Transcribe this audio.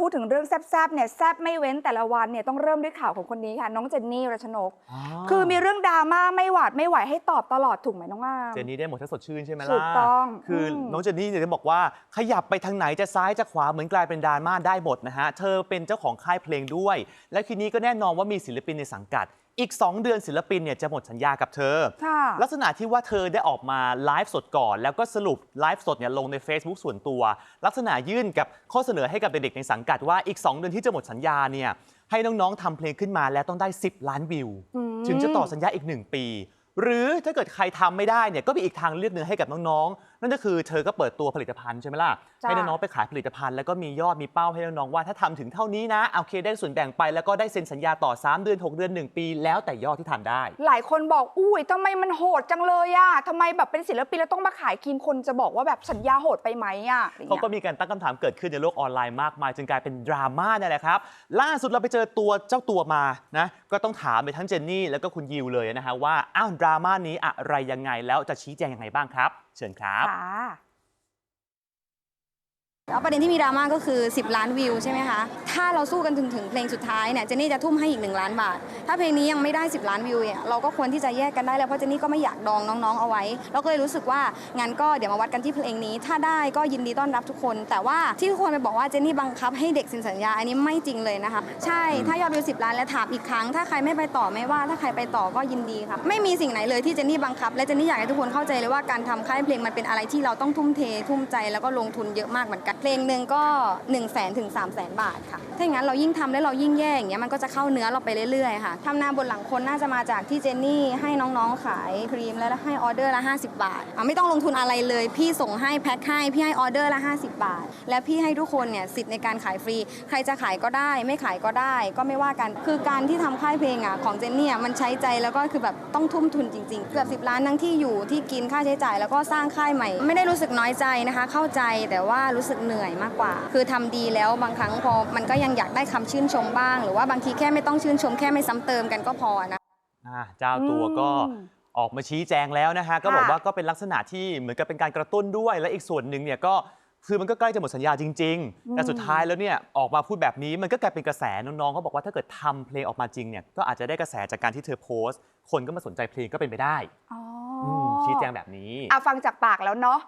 พูดถึงเรื่องแซบๆเนี่ยแซบไม่เว้นแต่ละวันเนี่ยต้องเริ่มด้วยข่าวของคนนี้ค่ะ น้องเจนนี่รัชนก คือมีเรื่องดราม่าไม่หวาดไม่ไหวให้ตอบตลอดถูกไหมน้องอามเจนนี่ได้หมดถ้าสดชื่นใช่ไหมล่ะถูกต้อง คืออมน้องเจนนี่เนี่ยจะบอกว่าขยับไปทางไหนจะซ้ายจะขวาเหมือนกลายเป็นดราม่าได้หมดนะฮะเธอเป็นเจ้าของค่ายเพลงด้วย และทีนี้ก็แน่นอนว่ามีศิลปินในสังกัดอีก 2 เดือนศิลปินเนี่ยจะหมดสัญญากับเธอ ค่ะลักษณะที่ว่าเธอได้ออกมาไลฟ์สดก่อน แล้วก็สรุปไลฟ์สดเนี่ยลงใน Facebook ส่วนตัว ลักษณะยื่นกับข้อเสนอให้กับเด็กๆในสังกัดว่าอีก 2 เดือนที่จะหมดสัญญาเนี่ยให้น้องๆทำเพลงขึ้นมาแล้วต้องได้ 10 ล้านวิว อืม ถึงจะต่อสัญญาอีก 1 ปี หรือถ้าเกิดใครทำไม่ได้เนี่ยก็มีอีกทางเลือกหนึ่งให้กับน้องๆ นั่นก็คือเธอก็เปิดตัวผลิตภัณฑ์ใช่ไหมล่ะ จ้ะ ให้น้องๆไปขายผลิตภัณฑ์แล้วก็มียอดมีเป้าให้น้องๆว่าถ้าทำถึงเท่านี้นะโอเคได้ส่วนแบ่งไปแล้วก็ได้เซ็นสัญญาต่อ 3 เดือน 6 เดือน 1 ปี แล้วแต่ยอดที่ทำได้ หลายคนบอกอุ้ยทำไมมันโหดจังเลยอะทำไมแบบเป็นศิลปินแล้วต้องมาขายครีมคนจะบอกว่าแบบสัญญาโหดไปไหมอะอะไรเขาเงี้ย ก็มีการตั้งคำถามเกิดขึ้นในโลกออนไลน์มากมายจนกลายเป็นดราม่าเนี่ยแหละครับ ล่าสุดเราไปเจอตัวเจ้าตัวมานะก็ต้องถามไปทั้งเจนนี่แล้วก็คุณยิวเลยนะฮะว่าอ้าวดราม่านี้อะไรยังไงแล้วจะชี้แจงยังไงบ้างครับ เชิญครับ ค่ะแล้วประเด็นที่มีดราม่าก็คือ 10 ล้านวิวใช่ไหมคะ ถ้าเราสู้กันถึงถึงเพลงสุดท้ายเนี่ย เจนนี่จะทุ่มให้อีก 1 ล้านบาท ถ้าเพลงนี้ยังไม่ได้ 10 ล้านวิวเนี่ยเราก็ควรที่จะแยกกันได้แล้ว เพราะเจนนี่ก็ไม่อยากดองน้องๆเอาไว้ เราก็เลยรู้สึกว่างั้นก็เดี๋ยวมาวัดกันที่เพลงนี้ ถ้าได้ก็ยินดีต้อนรับทุกคน แต่ว่าที่ทุกคนไปบอกว่าเจนนี่บังคับให้เด็กเซ็นสัญญา อันนี้ไม่จริงเลยนะคะ ใช่ ถ้ายอดวิว 10 ล้านแล้วถามอีกครั้ง ถ้าใครไม่ไปต่อไม่ว่า ถ้าใครไปต่อก็ยินดีครับไม่มีสิ่งไหนเลยที่เจนนี่บังคับ และเจนนี่อยากให้ทุกคนเข้าใจเลยว่าการทำค่ายเพลงมันเป็นอะไรที่เราต้องทุ่มเททุ่มใจแล้วก็ลงทุนเยอะมากเหมือนกันเพลงหนึ่งก็1 0 0 0 0แสนถึง3 0 0แสนบาทค่ะถ้าอย่างนั้นเรายิ่งทำแล้วเรายิ่งแย่อย่างเงี้ยมันก็จะเข้าเนื้อเราไปเรื่อยๆค่ะทำนาบนหลังคนน่าจะมาจากที่เจนนี่ให้น้องๆขายครีมแล้วให้ออเดอร์ละ 50 บาทอะไม่ต้องลงทุนอะไรเลย พี่ส่งให้แพ็คให้พี่ให้ออเดอร์ละ 50 บาท และพี่ให้ทุกคนเนี่ยสิทธิ์ในการขายฟรี ใครจะขายก็ได้ ไม่ขายก็ได้ ก็ไม่ว่ากัน คือการที่ทำค่ายเพลงอะของเจนนี่อะมันใช้ใจแล้วก็คือแบบต้องทุ่มทุนจริงๆเกือบ10 ล้านทั้งที่อยู่ที่กินค่าใช้จ่ายแล้วก็สร้างค่ายใหม่ ไม่ได้รู้สึกน้อยใจนะคะ เข้าใจแต่ว่ารู้สึกเหนื่อยมากกว่า คือทำดีแล้วบางครั้งพอมันก็ยังอยากได้คำชื่นชมบ้าง หรือว่าบางทีแค่ไม่ต้องชื่นชมแค่ไม่ซ้ำเติมกันก็พอนะอ่าเจ้าตัวก็อืมออกมาชี้แจงแล้วนะฮะก็บอกค่ะว่าก็เป็นลักษณะที่เหมือนกับเป็นการกระตุ้นด้วย และอีกส่วนหนึ่งเนี่ยก็คือมันก็ใกล้จะหมดสัญญาจริง ๆ แต่สุดท้ายแล้วเนี่ยออกมาพูดแบบนี้มันก็กลายเป็นกระแสน้องๆเขาบอกว่าถ้าเกิดทำเพลงออกมาจริงเนี่ยก็อาจจะได้กระแสจากการที่เธอโพสต์ คนก็มาสนใจเพลงก็เป็นไปได้อ๋ออมชี้แจงแบบนี้อะฟังจากปากแล้วเนาะ